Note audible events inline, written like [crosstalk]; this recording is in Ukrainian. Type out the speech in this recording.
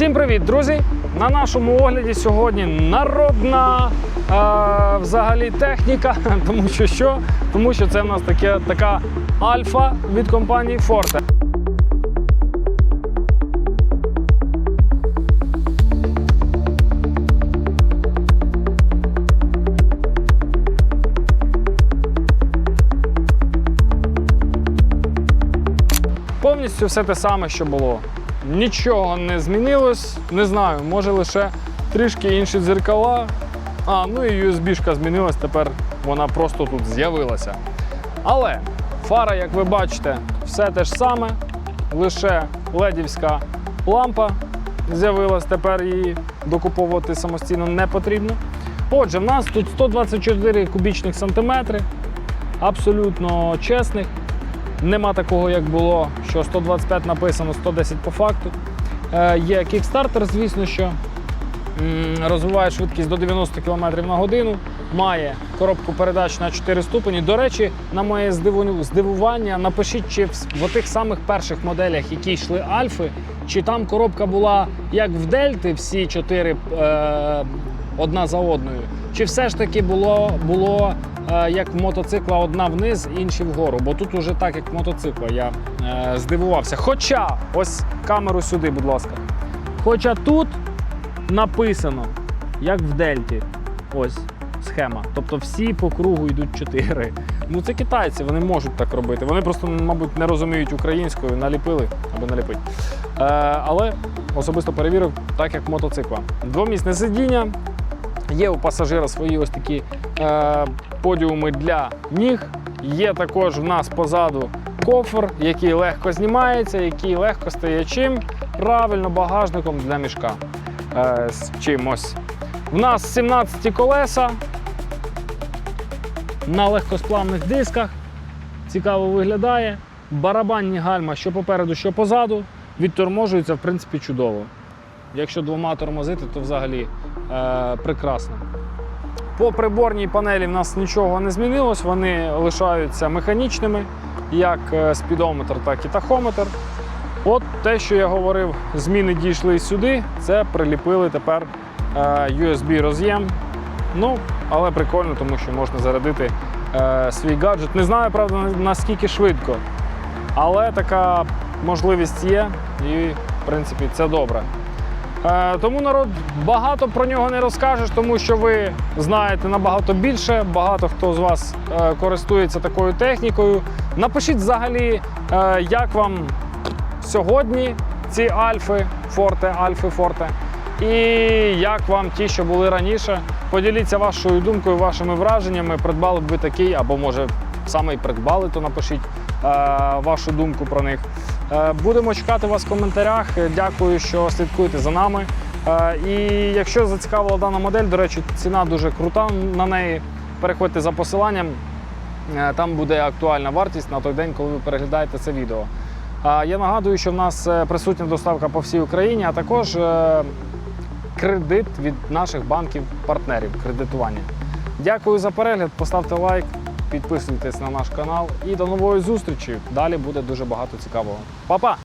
Всім привіт, друзі! На нашому огляді сьогодні народна е, взагалі техніка. [laughs] Тому що що? Тому що це в нас таке, така альфа від компанії Forte. Повністю все те саме, що було. Нічого не змінилось. Не знаю, може лише трішки інші дзеркала. А, ну і USB-шка змінилась, тепер вона просто тут з'явилася. Але фара, як ви бачите, все те ж саме, лише ледівська лампа з'явилась, тепер її докуповувати самостійно не потрібно. Отже, в нас тут 124 кубічних сантиметри, абсолютно чесних. Нема такого, як було, що 125 написано, 110 по факту. Е, є кікстартер, звісно, що розвиває швидкість до 90 км на годину, має коробку передач на 4 ступені. До речі, на моє здивування, напишіть, чи в, тих самих перших моделях, які йшли Альфи, чи там коробка була як в Дельти, всі 4 е, одна за одною, чи все ж таки було, було е, як в мотоцикла одна вниз, інші вгору. Бо тут уже так, як в мотоцикла, я е, здивувався. Хоча, ось камеру сюди, будь ласка. Хоча тут написано, як в Дельті. Ось схема. Тобто всі по кругу йдуть чотири. Ну це китайці, вони можуть так робити. Вони просто, мабуть, не розуміють українською, наліпили або наліпить. Е, але особисто перевірив, так як мотоцикла. Двомісне сидіння. Є у пасажира свої ось такі е, подіуми для ніг. Є також в нас позаду кофр, який легко знімається, який легко стає чим? Правильно, багажником для мішка. Е, з чимось. В нас 17 колеса на легкосплавних дисках. Цікаво виглядає. Барабанні гальма, що попереду, що позаду, відторможуються в принципі чудово. Якщо двома тормозити, то взагалі е, прекрасно. По приборній панелі в нас нічого не змінилось, вони лишаються механічними, як е, спідометр, так і тахометр. От те, що я говорив, зміни дійшли сюди, це приліпили тепер USB роз'єм. Ну, але прикольно, тому що можна зарядити е, свій гаджет. Не знаю, правда, наскільки швидко, але така можливість є, і в принципі це добре. Е, Тому народ багато про нього не розкажеш, тому що ви знаєте набагато більше. Багато хто з вас е, користується такою технікою. Напишіть взагалі, е, як вам сьогодні ці альфи, форте, альфи, форте, і як вам ті, що були раніше. Поділіться вашою думкою, вашими враженнями. Придбали б ви такий, або може саме й придбали, то напишіть е, вашу думку про них. Е, Будемо чекати вас в коментарях. Е, Дякую, що слідкуєте за нами. Е, І якщо зацікавила дана модель, до речі, ціна дуже крута на неї. Переходьте за посиланням. Е, Там буде актуальна вартість на той день, коли ви переглядаєте це відео. А Я нагадую, що в нас е, присутня доставка по всій Україні, а також е, кредит від наших банків-партнерів кредитування. Дякую за перегляд, поставте лайк, підписуйтесь на наш канал і до нової зустрічі. Далі буде дуже багато цікавого. Па-па!